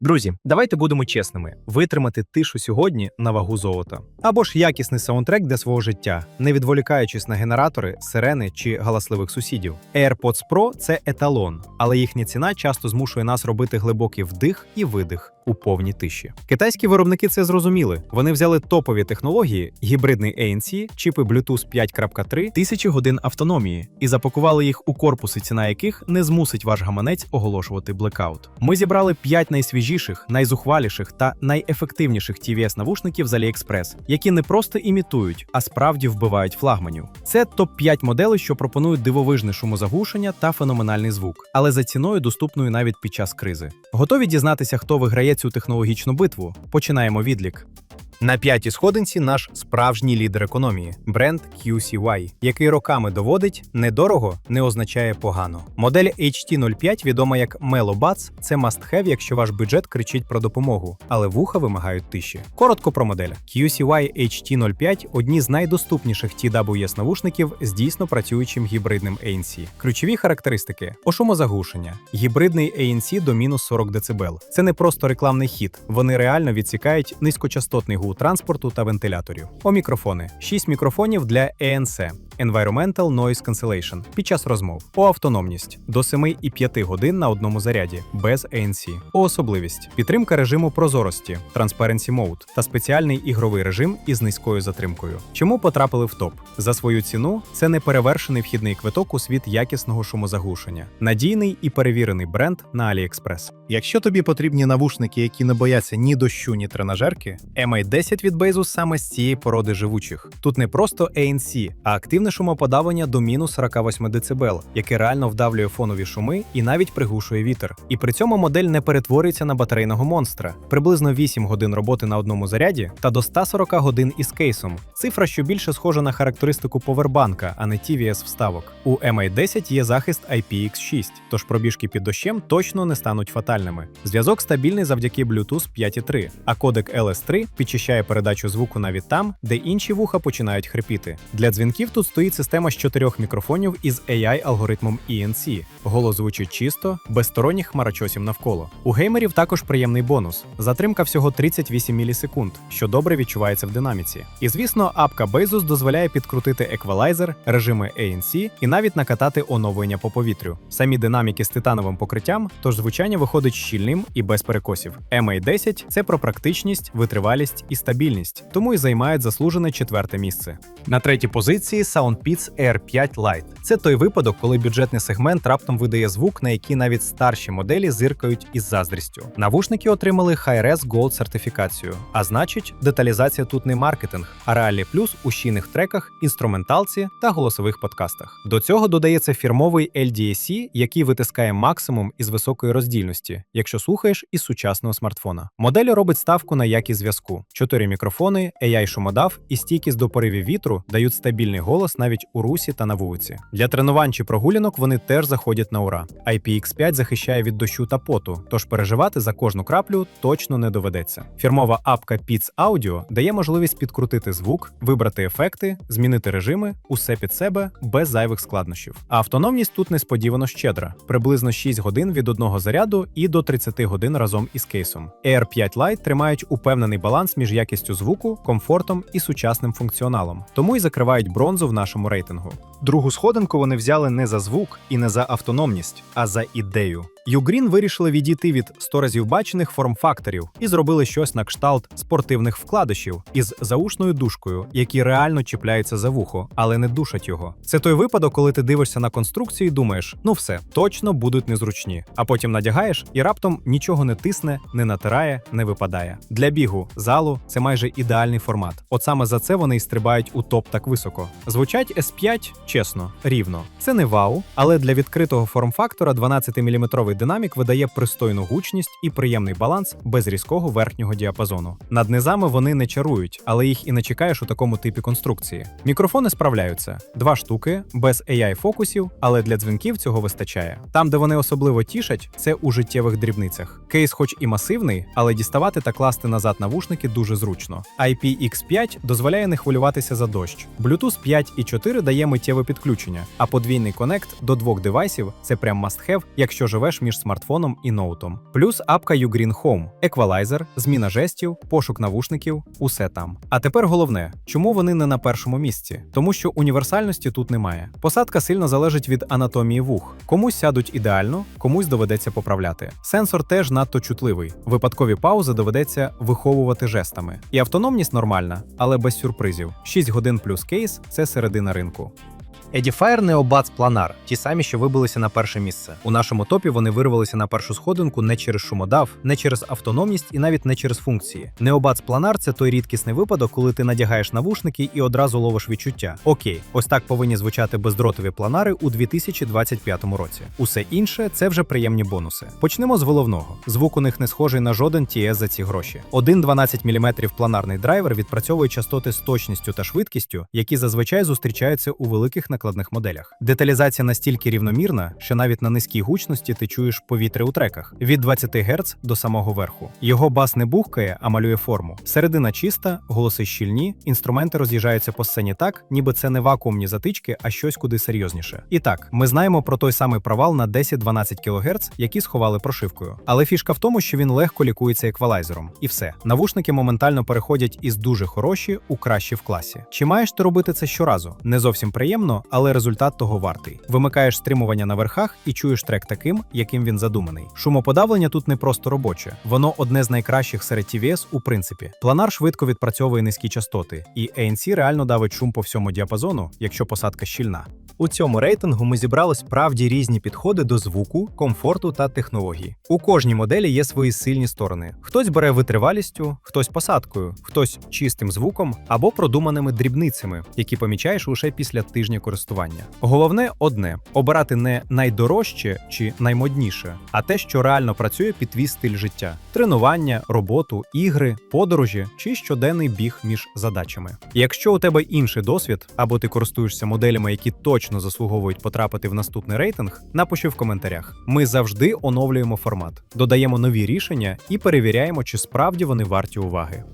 Друзі, давайте будемо чесними: витримати тишу сьогодні на вагу золота. Або ж якісний саундтрек для свого життя, не відволікаючись на генератори, сирени чи галасливих сусідів. AirPods Pro – це еталон, але їхня ціна часто змушує нас робити глибокий вдих і видих у повній тиші. Китайські виробники це зрозуміли. Вони взяли топові технології, гібридний ANC, чіпи Bluetooth 5.3, тисячі годин автономії і запакували їх у корпуси, ціна яких не змусить ваш гаманець оголошувати блекаут. Ми зібрали 5 найсвіжіших, найзухваліших та найефективніших tvs навушників з AliExpress, які не просто імітують, а справді вбивають флагманів. Це топ 5 моделей, що пропонують дивовижне шумозаглушення та феноменальний звук, але за ціною доступною навіть під час кризи. Готові дізнатися, хто виграє цю технологічну битву? Починаємо відлік. На п'ятій сходинці наш справжній лідер економії бренд QCY, який роками доводить недорого не означає погано. Модель HT05 відома як Melo це must-have, якщо ваш бюджет кричить про допомогу, але вуха вимагають тиші. Коротко про модель. QCY HT05 одні з найдоступніших TWS навушників з дійсно працюючим гібридним ANC. Ключові характеристики: ошумозаглушення, гібридний ANC до мінус 40 дБ. Це не просто рекламний хід, вони реально відсікають низькочастотний гул транспорту та вентиляторів. О мікрофони: 6 мікрофонів для ENC – Environmental Noise Cancellation під час розмов. О автономність до 7,5 годин на одному заряді без ANC. О особливість підтримка режиму прозорості Transparency Mode та спеціальний ігровий режим із низькою затримкою. Чому потрапили в топ? За свою ціну це неперевершений вхідний квиток у світ якісного шумозаглушення, надійний і перевірений бренд на AliExpress. Якщо тобі потрібні навушники, які не бояться ні дощу, ні тренажерки, MI10 від Beizu саме з цієї породи живучих. Тут не просто ANC, а активне шумоподавлення до мінус 48 дБ, яке реально вдавлює фонові шуми і навіть приглушує вітер. І при цьому модель не перетворюється на батарейного монстра. Приблизно 8 годин роботи на одному заряді та до 140 годин із кейсом. Цифра, що більше схожа на характеристику повербанка, а не TVS вставок. У MI10 є захист IPX6, тож пробіжки під дощем точно не стануть фатальними. Зв'язок стабільний завдяки Bluetooth 5.3, а кодек LS3 підчищає передачу звуку навіть там, де інші вуха починають хрипіти. Для дзвінків тут стоїть система з чотирьох мікрофонів із AI-алгоритмом ENC. Голос звучить чисто, без сторонніх хмарочосів навколо. У геймерів також приємний бонус. Затримка всього 38 мілісекунд, що добре відчувається в динаміці. І звісно, апка Bezos дозволяє підкрутити еквалайзер, режими ANC і навіть накатати оновлення по повітрю. Самі динаміки з титановим покриттям, тож звучання виходить щільним і без перекосів. MA10 – це про практичність, витривалість і стабільність, тому і займають заслужене четверте місце. На третій позиції SoundPeats R5 Lite. Це той випадок, коли бюджетний сегмент раптом видає звук, на який навіть старші моделі зиркають із заздрістю. Навушники отримали Hi-Res Gold сертифікацію, а значить, деталізація тут не маркетинг, а реальний плюс у щільних треках, інструменталці та голосових подкастах. До цього додається фірмовий LDAC, який витискає максимум із високої роздільності, якщо слухаєш із сучасного смартфона. Модель робить ставку на якість зв'язку. Чотири мікрофони, AI шумодав і стійкість до поривів вітру дають стабільний голос навіть у русі та на вулиці. Для тренувань чи прогулянок вони теж заходять на ура. IPX5 захищає від дощу та поту, тож переживати за кожну краплю точно не доведеться. Фірмова апка Beats Audio дає можливість підкрутити звук, вибрати ефекти, змінити режими, усе під себе без зайвих складнощів. А автономність тут несподівано щедра: приблизно 6 годин від одного заряду і до 30 годин разом із кейсом. Air 5 Lite тримають упевнений баланс між якістю звуку, комфортом і сучасним функціоналом, тому й закривають бронзу в нашому рейтингу. Другу сходинку вони взяли не за звук і не за автономність, а за ідею. Югрін вирішили відійти від 100 разів бачених форм-факторів і зробили щось на кшталт спортивних вкладишів із заушною дужкою, які реально чіпляються за вухо, але не душать його. Це той випадок, коли ти дивишся на конструкцію і думаєш, ну все, точно будуть незручні. А потім надягаєш і раптом нічого не тисне, не натирає, не випадає. Для бігу, залу це майже ідеальний формат. От саме за це вони і стрибають у топ так високо. Звучать S5, чесно, рівно. Це не вау, але для відкритого форм-фактора 12-мм динамік видає пристойну гучність і приємний баланс без різкого верхнього діапазону. Над низами вони не чарують, але їх і не чекаєш у такому типі конструкції. Мікрофони справляються: два штуки, без AI-фокусів, але для дзвінків цього вистачає. Там, де вони особливо тішать, це у життєвих дрібницях. Кейс, хоч і масивний, але діставати та класти назад навушники дуже зручно. IPX5 дозволяє не хвилюватися за дощ. Bluetooth 5.4 дає миттєве підключення, а подвійний конект до двох девайсів це прям must-have, якщо живеш між смартфоном і ноутом. Плюс апка Ugreen Home, еквалайзер, зміна жестів, пошук навушників усе там. А тепер головне, чому вони не на першому місці? Тому що універсальності тут немає. Посадка сильно залежить від анатомії вух. Комусь сядуть ідеально, комусь доведеться поправляти. Сенсор теж надто чутливий. Випадкові паузи доведеться виховувати жестами. І автономність нормальна, але без сюрпризів. 6 годин плюс кейс це середина ринку. Edifier Neobuds Planar – ті самі, що вибилися на перше місце. У нашому топі вони вирвалися на першу сходинку не через шумодав, не через автономність і навіть не через функції. Neobuds Planar – це той рідкісний випадок, коли ти надягаєш навушники і одразу ловиш відчуття. Окей, ось так повинні звучати бездротові планари у 2025 році. Усе інше це вже приємні бонуси. Почнемо з головного. Звук у них не схожий на жоден TS за ці гроші. Один 12 мм планарний драйвер відпрацьовує частоти з точністю та швидкістю, які зазвичай зустрічаються у великих накладних моделях. Деталізація настільки рівномірна, що навіть на низькій гучності ти чуєш повітря у треках від 20 Гц до самого верху. Його бас не бухкає, а малює форму. Середина чиста, голоси щільні, інструменти роз'їжджаються по сцені так, ніби це не вакуумні затички, а щось куди серйозніше. І так, ми знаємо про той самий провал на 10-12 кГц, які сховали прошивкою. Але фішка в тому, що він легко лікується еквалайзером. І все. Навушники моментально переходять із дуже хороші у кращі в класі. Чи маєш ти робити це щоразу? Не зовсім приємно, але результат того вартий. Вимикаєш стримування на верхах і чуєш трек таким, яким він задуманий. Шумоподавлення тут не просто робоче, воно одне з найкращих серед TVS у принципі. Планар швидко відпрацьовує низькі частоти, і ANC реально давить шум по всьому діапазону, якщо посадка щільна. У цьому рейтингу ми зібрали справді різні підходи до звуку, комфорту та технології. У кожній моделі є свої сильні сторони. Хтось бере витривалістю, хтось посадкою, хтось чистим звуком або продуманими дрібницями, які помічаєш лише після тижня користування. Головне одне обирати не найдорожче чи наймодніше, а те, що реально працює під твій стиль життя: тренування, роботу, ігри, подорожі чи щоденний біг між задачами. Якщо у тебе інший досвід, або ти користуєшся моделями, які точно заслуговують потрапити в наступний рейтинг, напиши в коментарях. Ми завжди оновлюємо формат, додаємо нові рішення і перевіряємо, чи справді вони варті уваги.